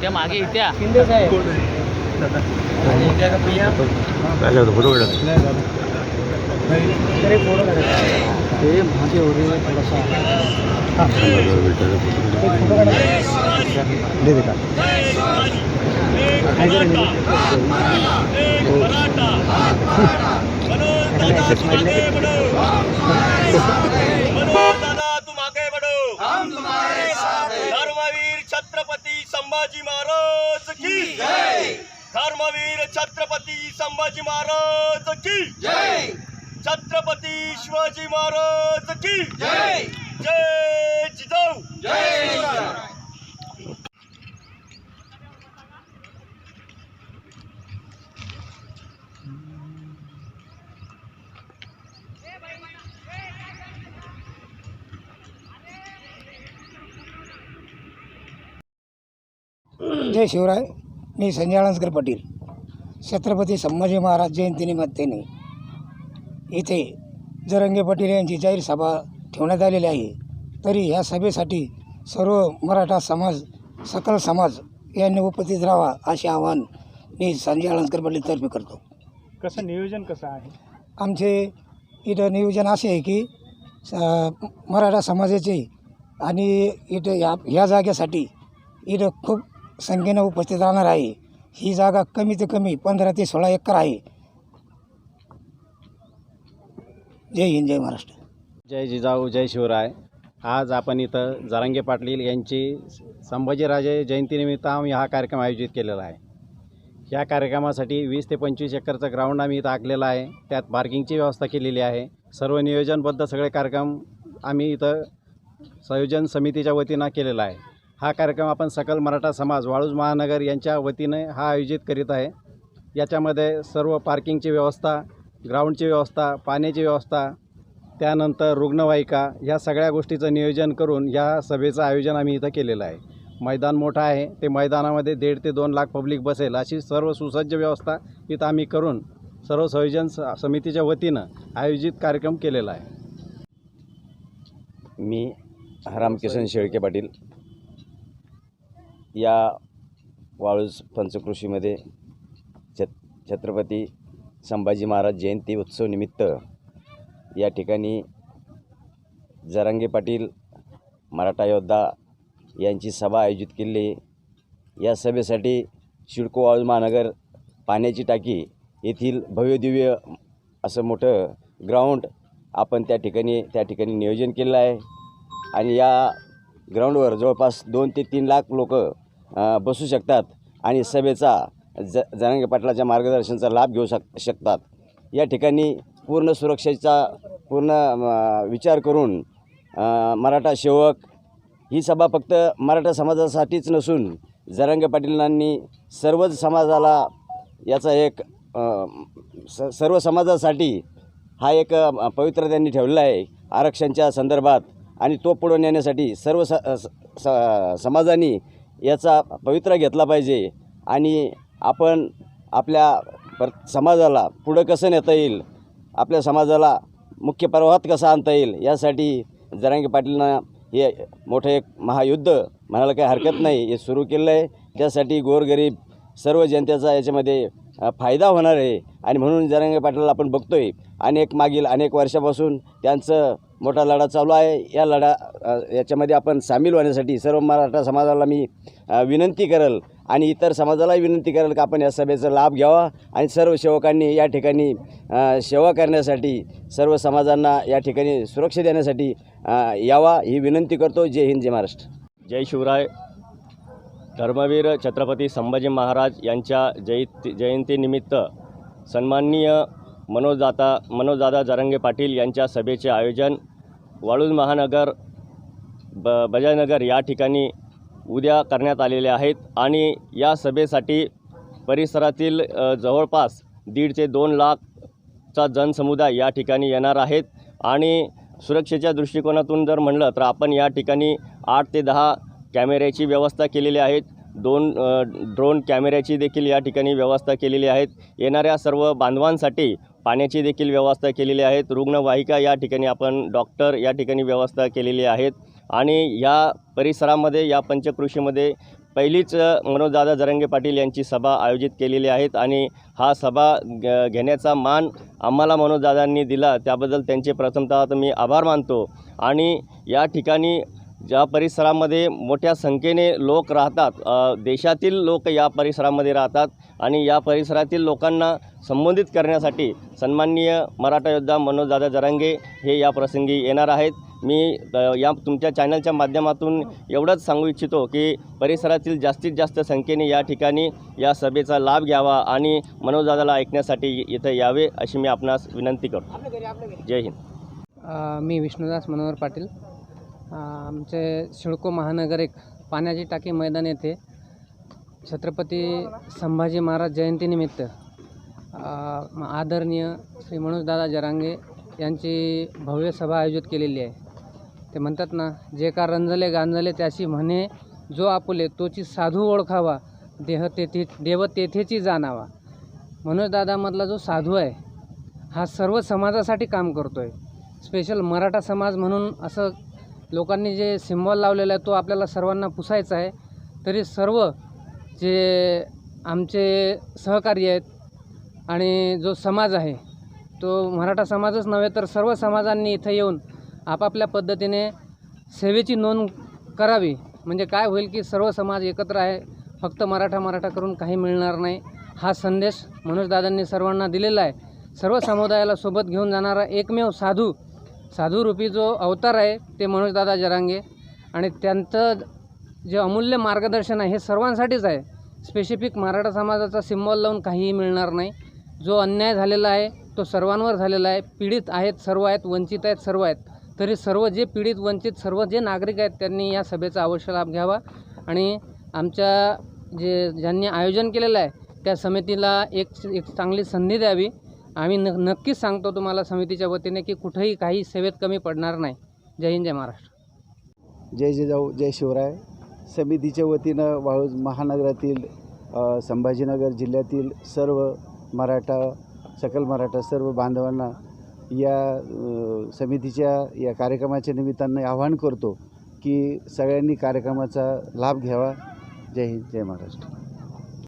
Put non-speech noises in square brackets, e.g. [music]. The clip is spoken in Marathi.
त्या मागे इत्या शिंदे साहेब. फोटो ते मागे हो रे थोडासा दे दे का? काय [laughs] [laughs] [laughs] छत्रपति संभाजी महाराज की जय! धर्मवीर छत्रपति संभाजी महाराज की जय! छत्रपति शिवाजी महाराज की जय! जय! जिजाऊ! जय! जय शिवराय मी संजय आळंजकर पाटील. छत्रपती संभाजी महाराज जयंतीनिमित्ताने इथे जरंगे पाटील यांची जाहीर सभा ठेवण्यात आलेली आहे. तरी ह्या सभेसाठी सर्व मराठा समाज सकल समाज यांनी उपस्थित राहावा असे आवाहन मी संजय आळंजकर पाटीलतर्फे करतो. कसं नियोजन कसं आहे? आमचे इथं नियोजन असे आहे की मराठा समाजाचे आणि इथं ह्या ह्या जागेसाठी इथं खूप संख्येनं उपस्थित राहणार आहे. ही जागा कमी ते कमी पंधरा ते सोळा एकर आहे. जय हिंद जय महाराष्ट्र. जय जिजाऊ जय शिवराय. आज आपण इथं जरांगे पाटील यांची संभाजीराजे जयंतीनिमित्त आम्ही हा कार्यक्रम आयोजित केलेला आहे. या कार्यक्रमासाठी वीस ते पंचवीस एकरचं ग्राउंड आम्ही इथं आखलेलं आहे. त्यात पार्किंगची व्यवस्था केलेली आहे. सर्व नियोजनबद्ध सगळे कार्यक्रम आम्ही इथं संयोजन समितीच्या वतीनं केलेला आहे. हा कार्यक्रम आपण सकल मराठा समाज वाळूज महानगर यांच्या वतीने हा आयोजित करीत आहे. याच्यामध्ये सर्व पार्किंगची व्यवस्था ग्राउंडची व्यवस्था पाण्याची व्यवस्था त्यानंतर रुग्णवाहिका ह्या सगळ्या गोष्टीचं नियोजन करून या सभेचं आयोजन आम्ही इथं केलेलं आहे. मैदान मोठं आहे ते मैदानामध्ये दीड ते दोन लाख पब्लिक बसेल अशी सर्व सुसज्ज व्यवस्था इथं आम्ही करून सर्व संयोजन स समितीच्या वतीनं आयोजित कार्यक्रम केलेला आहे. मी रामकिशन शेळके पाटील. या वाळूज पंचकृषीमध्ये छत छत्रपती संभाजी महाराज जयंती उत्सव निमित्त या ठिकाणी जरांगे पाटील मराठा योद्धा यांची सभा आयोजित केली. या सभेसाठी शिडको वाळूज महानगर पाण्याची टाकी येथील भव्यदिव्य असं मोठं ग्राउंड आपण त्या ठिकाणी त्या ठिकाणी नियोजन केलं आहे. आणि या ग्राउंडवर जवळपास दोन ते तीन लाख लोक बसू शकतात आणि सभेचा ज जनांगे पाटलाच्या मार्गदर्शनाचा लाभ घेऊ शक शकतात. या ठिकाणी पूर्ण सुरक्षेचा पूर्ण विचार करून मराठा सेवक ही सभा फक्त मराठा समाजासाठीच नसून जरांगे पाटीलांनी सर्वच समाजाला याचा एक स सर्व समाजासाठी हा एक पवित्र त्यांनी ठेवलेला आहे. आरक्षणच्या संदर्भात आणि तो पुढं नेण्यासाठी सर्व स स स- समाजाने याचा पवित्रा घेतला पाहिजे. आणि आपण आपल्या पर समाजाला पुढं कसं नेता येईल आपल्या समाजाला मुख्य प्रवाहात कसं आणता येईल यासाठी जरांगे पाटीलनं हे मोठं एक महायुद्ध म्हणायला काही हरकत नाही. हे सुरू केलं आहे त्यासाठी गोरगरीब सर्व जनतेचा याच्यामध्ये फायदा होणार आहे. आणि म्हणून जरांगे पाटीलला आपण बघतो आहे अनेक मागील अनेक वर्षापासून त्यांचं मोठा लढा चालू आहे. या लढा याच्यामध्ये आपण सामील होण्यासाठी सर्व मराठा समाजाला मी विनंती करेल आणि इतर समाजालाही विनंती करेल का आपण या सभेचा लाभ घ्यावा आणि सर्व सेवकांनी या ठिकाणी सेवा करण्यासाठी सर्व समाजांना या ठिकाणी सुरक्षा देण्यासाठी यावा ही विनंती करतो. जय हिंद जय महाराष्ट्र. जय शिवराय. धर्मवीर छत्रपती संभाजी महाराज यांच्या जयंती जयंतीनिमित्त सन्माननीय मनोजदाता मनोजदादा जरंगे पाटील यांच्या सभेचे आयोजन वाळूज महानगर ब बजाजनगर या ठिकाणी उद्या करण्यात आलेले आहेत आणि या सभेसाठी परिसरातील जवळपास दीड ते दोन लाखचा जनसमुदाय या ठिकाणी येणार आहेत. आणि सुरक्षेच्या दृष्टिकोनातून जर म्हणलं तर आपण या ठिकाणी आठ ते दहा कॅमेऱ्याची व्यवस्था केलेली आहेत. दोन ड्रोन कॅमेऱ्याची देखील या ठिकाणी व्यवस्था केलेली आहेत. येणाऱ्या सर्व बांधवांसाठी पाण्याची देखील व्यवस्था केलेली आहेत रुग्णवाहिका या ठिकाणी आपण डॉक्टर या ठिकाणी व्यवस्था केलेली आहेत. आणि या परिसरामध्ये या पंचकृषीमध्ये पहिलीच मनोजदादा जरंगे पाटील यांची सभा आयोजित केलेली आहेत. आणि हा सभा ग- घेण्याचा मान आम्हाला मनोजदादांनी दिला. त्याबद्दल त्यांचे प्रथमतः तर मी आभार मानतो. आणि या ठिकाणी ज्या परिसरामध्ये मोठ्या संख्येने लोक राहतात देशातील लोक या परिसरामध्ये राहतात आणि या परिसरातील लोकांना संबोधित करण्यासाठी सन्माननीय मराठा योद्धा मनोजदादा जरांगे हे या प्रसंगी येणार आहेत. मी या तुमच्या चॅनलच्या माध्यमातून एवढंच सांगू इच्छितो की परिसरातील जास्तीत जास्त संख्येने या ठिकाणी या सभेचा लाभ घ्यावा आणि मनोजदादाला ऐकण्यासाठी इथं यावे अशी मी आपणास विनंती करतो. जय हिंद. मी विष्णुदास मनोहर पाटील. आमचे शिळको महानगर एक पाण्याची टाकी मैदान येथे छत्रपती संभाजी महाराज जयंतीनिमित्त आदरणीय श्री मनोजदादा जरांगे यांची भव्य सभा आयोजित केलेली आहे. ते म्हणतात ना जे का रंजले गांजले त्याशी म्हणे जो आपुले तोची साधू ओळखावा देह तेथे देव तेथेची जाणावा. मनोजदादामधला जो साधू आहे हा सर्व समाजासाठी काम करतो आहे स्पेशल मराठा समाज म्हणून असं लोकांनी जे सिम्बॉल लावलेला आहे तो आपल्याला सर्वांना पुसायचा आहे. तरी सर्व जे आमचे सहकारी आहेत आणि जो समाज आहे तो मराठा समाजच नव्हे तर सर्व समाजांनी इथं येऊन आपापल्या पद्धतीने सेवेची नोंद करावी. म्हणजे काय होईल की सर्व समाज एकत्र आहे फक्त मराठा मराठा करून काही मिळणार नाही. हा संदेश मनोजदादांनी सर्वांना दिलेला आहे. सर्व समुदायाला सोबत घेऊन जाणारा एकमेव साधू साधूरूपी जो अवतार आहे ते मनोजदादा जरांगे. आणि त्यांचं जे अमूल्य मार्गदर्शन आहे हे सर्वांसाठीच आहे. स्पेसिफिक मराठा समाजाचा सिम्बॉल लावून काहीही मिळणार नाही. जो अन्याय झालेला आहे तो सर्वांवर झालेला आहे. पीडित आहेत सर्व आहेत वंचित आहेत सर्व आहेत. तरी सर्व जे पीडित वंचित सर्व जे नागरिक आहेत त्यांनी या सभेचा अवश्य लाभ घ्यावा. आणि आमच्या जे ज्यांनी आयोजन केलेलं आहे त्या समितीला एक एक चांगली संधी द्यावी. आम्ही न नक्कीच सांगतो तुम्हाला समितीच्या वतीने की कुठेही काही सेवेत कमी पडणार नाही. जय हिंद जय महाराष्ट्र. जय जिजाऊ जय शिवराय. समितीच्या वतीनं वाळूज महानगरातील संभाजीनगर जिल्ह्यातील सर्व मराठा सकल मराठा सर्व बांधवांना या समितीच्या या कार्यक्रमाच्या निमित्तानं आवाहन करतो की सगळ्यांनी कार्यक्रमाचा लाभ घ्यावा. जय हिंद जय महाराष्ट्र.